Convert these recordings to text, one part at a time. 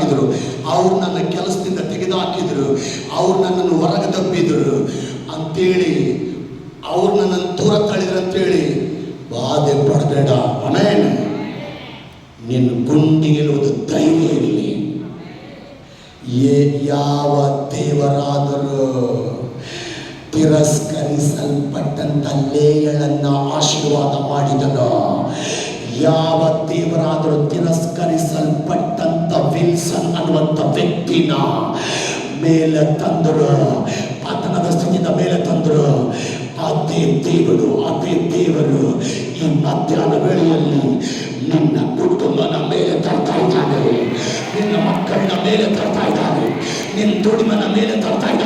ತೆಗೆದುಹಾಕಿದ್ರು ಅವ್ರು ನನ್ನ ಕೆಲಸದಿಂದ ತೆಗೆದುಹಾಕಿದ್ರು. ಅವ್ರು ನನ್ನನ್ನು ಹೊರಗೆ ದಬ್ಬಿದ್ರು ಅಂತೇಳಿ ಅವ್ರು ನನ್ನನ್ನು ದೂರ ಅಂತೇಳಿ ಬಾಧೆ ಪಡಬೇಡ ಅಮೇನ್ ನಿನ್ನ ಗುಂಡಿಗಿರುವುದು ಧೈರ್ಯ ಇರಲಿ. ಏ- ಯಾವ ದೇವರಾದರೂ ತಿರಸ್ಕರಿಸಲ್ಪಟ್ಟಂತ ಲೇಯಳನ್ನ ಆಶೀರ್ವಾದ ಮಾಡಿದನು? ಯಾವ ದೇವರಾದರೂ ತಿರಸ್ಕರಿಸಲ್ಪಟ್ಟಂತ ವಿಲ್ಸನ್ ಅನ್ನುವಂಥ ವ್ಯಕ್ತಿನ ಮೇಲೆ ತಂದರು. ಪತನದ ಸ್ಥಿತಿಯಿಂದ ಮೇಲೆ ತಂದರು. ಅದೇ ದೇವರು ಅದೇ ದೇವರು ಈ ಮಧ್ಯಾಹ್ನ ವೇಳೆಯಲ್ಲಿ ನಿನ್ನ ಕುಟುಂಬನ ಮೇಲೆ ತರ್ತಾ ಇದ್ದಾನೆ. ನಿನ್ನ ಮಕ್ಕಳನ್ನ ಮೇಲೆ ತರ್ತಾ ಇದ್ದಾನೆ. ನಿನ್ನ ದುಡಿಮನ ಮೇಲೆ ತರ್ತಾ ಇದ್ದಾನೆ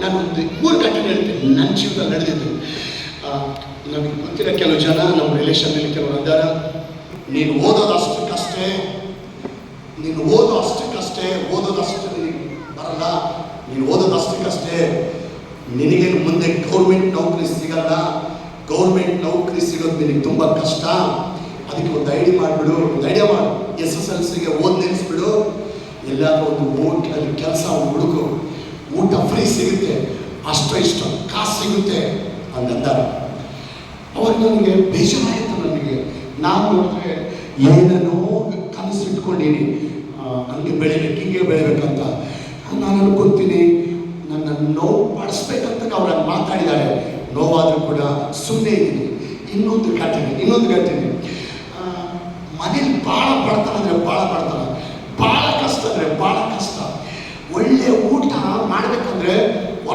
ನಾನೊಂದು ಮೂರು ಘಟನೆ ಹೇಳ್ತೀನಿ. ನನ್ನ ಜೀವನ ನಡೆದಿದ್ದು ಆ, ನಮಗೆ ಗೊತ್ತಿರೋ ಕೆಲವು ಜನ ನಮ್ಮ ರಿಲೇಷನ್ನಲ್ಲಿ ಕೆಲವರು ಅಂದಾರ ನೀನು ಓದೋದು ಅಷ್ಟಕ್ಕಷ್ಟೇ. ನೀನು ಓದೋ ಅಷ್ಟಕ್ಕಷ್ಟೇ. ಓದೋದು ಅಷ್ಟು ನಿನಗೆ ಬರಲ್ಲ. ನೀನು ಓದೋದು ಅಷ್ಟಕ್ಕಷ್ಟೇ. ನಿನಗೇನು ಮುಂದೆ ಗೌರ್ಮೆಂಟ್ ನೌಕರಿ ಸಿಗಲ್ಲ. ಗೌರ್ಮೆಂಟ್ ನೌಕರಿ ಸಿಗೋದು ನಿನಗೆ ತುಂಬ ಕಷ್ಟ. ಅದಕ್ಕೆ ಒಂದು ಐಡಿ ಮಾಡಿಬಿಡು. ಒಂದು ಐಡಿಯಾ ಮಾಡು. ಎಸ್ ಎಸ್ ಎಲ್ ಸಿಗೆ ಓದ್ ನಿಲ್ಲಿಸ್ಬಿಡು ಎಲ್ಲಾದ್ರೂ ಒಂದು ಹೋಟ್ಲಲ್ಲಿ ಕೆಲಸ ಹುಡುಕು. ಊಟ ಫ್ರೀ ಸಿಗುತ್ತೆ, ಅಷ್ಟು ಇಷ್ಟ, ಕಾಸು ಸಿಗುತ್ತೆ ಹಂಗಂದಾರ ಅವಾಗ ನನಗೆ ಬೇಜಾರಾಯಿತು ನನಗೆ. ನಾನು ನೋಡಿದ್ರೆ ಏನನ್ನೋ ಕನಸು ಇಟ್ಕೊಂಡೀನಿ ಹಂಗೆ ಬೆಳಿಬೇಕು, ಹಿಂಗೆ ಬೆಳಿಬೇಕಂತ. ನಾನು ಅನ್ಕೊಂತೀನಿ ನನ್ನ ನೋವು ಪಡಿಸ್ಬೇಕಂತ ಅವ್ರು ಮಾತಾಡಿದ್ದಾರೆ. ನೋವಾದರೂ ಕೂಡ ಸುಮ್ಮನೆ ಇದ್ದೀನಿ. ಇನ್ನೊಂದು ಘಟನೆ ಇನ್ನೊಂದು ಘಟನೆ ಮನೇಲಿ ಭಾಳ ಬಡತನ ಅಂದರೆ ಭಾಳ ಬಡತನ. ಭಾಳ ಕಷ್ಟ ಅಂದರೆ ಭಾಳ ಕಷ್ಟ. ಒಳ್ಳೆ ಊಟ ಮಾಡಬೇಕಂದ್ರೆ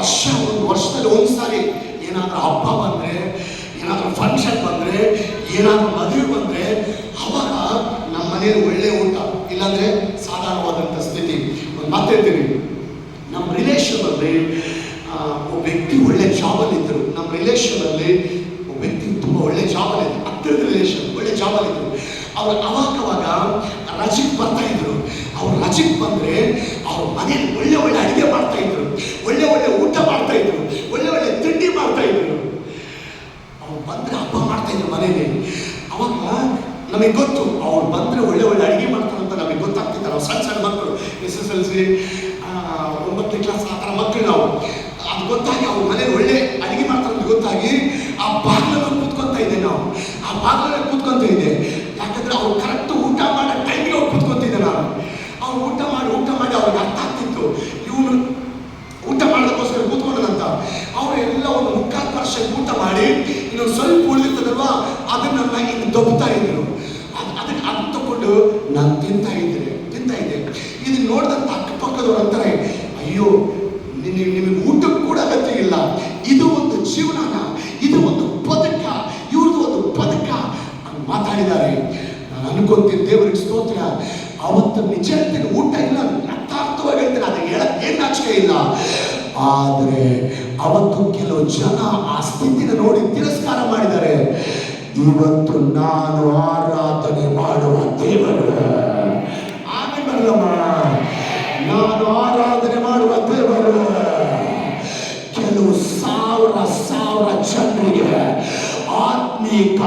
ವರ್ಷ ಒಂದು ವರ್ಷದಲ್ಲಿ ಒಂದ್ಸಾರಿ ಏನಾದರೂ ಹಬ್ಬ ಬಂದರೆ, ಏನಾದರೂ ಫಂಕ್ಷನ್ ಬಂದರೆ, ಏನಾದರೂ ಮದುವೆ ಬಂದರೆ, ಅವಾಗ ನಮ್ಮ ಮನೆಯಲ್ಲಿ ಒಳ್ಳೆ ಊಟ, ಇಲ್ಲಾಂದರೆ ಸಾಧಾರಣವಾದಂಥ ಸ್ಥಿತಿ. ಒಂದು ಮತ್ತೆ ಇರ್ತೀನಿ ನಮ್ಮ ರಿಲೇಷನಲ್ಲಿ ಒಬ್ಬ ವ್ಯಕ್ತಿ ಒಳ್ಳೆ ಜಾಬಲ್ಲಿ ಇದ್ರು. ನಮ್ಮ ರಿಲೇಷನಲ್ಲಿ ಒಬ್ಬ ವ್ಯಕ್ತಿ ತುಂಬ ಒಳ್ಳೆ ಜಾಬಲ್ಲಿ ಇದ್ರು. ಹತ್ತಿರದ ರಿಲೇಷನ್ ಒಳ್ಳೆ ಜಾಬಲ್ಲಿ ಇದ್ರು. ಅವ್ರು ಅವಾಗವಾಗ ರಜೆಗೆ ಬರ್ತಾ ಇದ್ರು. ಅವ್ರು ರಜೆಗೆ ಬಂದರೆ ಅವ್ರ ಮನೇಲಿ ಒಳ್ಳೆ ಒಳ್ಳೆ ಅಡುಗೆ ಮಾಡ್ತಾ ಇದ್ರು. ಒಳ್ಳೆ ಒಳ್ಳೆ ಊಟ ಮಾಡ್ತಾ ಇದ್ರು. ಒಳ್ಳೆ ಒಳ್ಳೆ ತಿಂಡಿ ಮಾಡ್ತಾ ಇದ್ರು. ಅವ್ರು ಬಂದ್ರೆ ಹಬ್ಬ ಮಾಡ್ತಾ ಇದ್ರು ಮನೇಲಿ ಅವಾಗ ನಮಗೆ ಗೊತ್ತು, ಅವ್ರು ಬಂದ್ರೆ ಒಳ್ಳೆ ಒಳ್ಳೆ ಅಡುಗೆ ಮಾಡ್ತಾರೆ ಅಂತ ನಮಗೆ ಗೊತ್ತಾಗ್ತಿತ್ತು ನಾವು ಸಣ್ಣ ಸಣ್ಣ ಮಕ್ಕಳು ಎಸ್ ಎಸ್ ಎಲ್ ಸಿ ಒಂಬತ್ತನೇ ಕ್ಲಾಸ್ ಆ ಥರ ಮಕ್ಕಳು ನಾವು. ಅದು ಗೊತ್ತಾಗಿ ಅವ್ರ ಮನೇಲಿ ಒಳ್ಳೆ ಅಡುಗೆ ಮಾಡ್ತಾರೆ ಅಂತ ಗೊತ್ತಾಗಿ ಆ ಬಾಗ್ಲಲ್ಲಿ ಕೂತ್ಕೊತಾ ಇದ್ದೆ ನಾವು. ಆ ಬಾಗ್ಲಲ್ಲಿ ಕೂತ್ಕೊಂತ ಇದ್ದೆ. ಯಾಕಂದ್ರೆ ಅವ್ರು ಕರೆಕ್ಟ್ ಊಟ ಮಾಡೋ ಟೈಮ್ಗೆ ಅವ್ರು ಕೂತ್ಕೊತಿದ್ದೆ ನಾನು. ಅವ್ರು ಊಟ ಮಾಡಿ ಊಟ ಮಾಡಿ ಅವ್ರಿಗೆ ಅರ್ಥ ಆಗ್ತಿತ್ತು ಇವನು ಊಟ ಮಾಡೋದಕ್ಕೋಸ್ಕರ ಕೂತ್ಕೊಂಡನಂತ ಅವ್ರು ಎಲ್ಲ ಒಂದು ಊಟ ಮಾಡಿ ಇನ್ನು ಸ್ವಲ್ಪ ಉಳಿದಿರ್ತದಲ್ವಾ ಅದನ್ನ ಇನ್ನು ದೊಬ್ತಾ ಇದ್ರು. ಅದ್- ಅದನ್ನ ಅದನ್ನ ತಗೊಂಡು ನಾನು ತಿಂತಾ ಇದ್ದೆ ತಿಂತಾ ಇದ್ದೆ. ಇದು ನೋಡಿದಂತ ಅಕ್ಕಪಕ್ಕದವ್ರು ಅಂತಾರೆ, ಅಯ್ಯೋ ನಿಮಗೆ ಊಟಕ್ಕೆ ಕೂಡ ಅಗತ್ಯ ಇಲ್ಲ. ಇದು ಒಂದು ಜೀವನನ, ಇದು ಒಂದು ಪದಕ ಇವ್ರದ್ದು ಒಂದು ಪದಕ ಮಾತಾಡಿದ್ದಾರೆ. ನಾನು ಅನ್ಕೊಂತೀನಿ, ದೇವರಿಗೆ ಸ್ತೋತ್ರ. ಅವತ್ತು ನಿಜ ಊಟ ಇಲ್ಲ ಅರ್ಥಾರ್ಥವಾಗಿ ಹೇಳ್ತೇನೆ ಅದಕ್ಕೆ ಹೇಳಕ್ಕೆ ಏನ್ ನಾಚಿಕೆ ಇಲ್ಲ. ಆದರೆ ಅವತ್ತು ಕೆಲವು ಜನ ಆ ಸ್ಥಿತಿನ ನೋಡಿ ತಿರಸ್ಕಾರ ಮಾಡಿದ್ದಾರೆ. ಇವತ್ತು ನಾನು ಆರಾಧನೆ ಮಾಡುವ ದೇವರು. ಆಮೇಲೆ ಬರಲಮ್ಮ ನಾನು ಆರಾಧನೆ ಮಾಡುವ ದೇವರು. ಕೆಲವು ಸಾವಿರ ಸಾವಿರ ಜನರಿಗೆ ಆತ್ಮೀಕ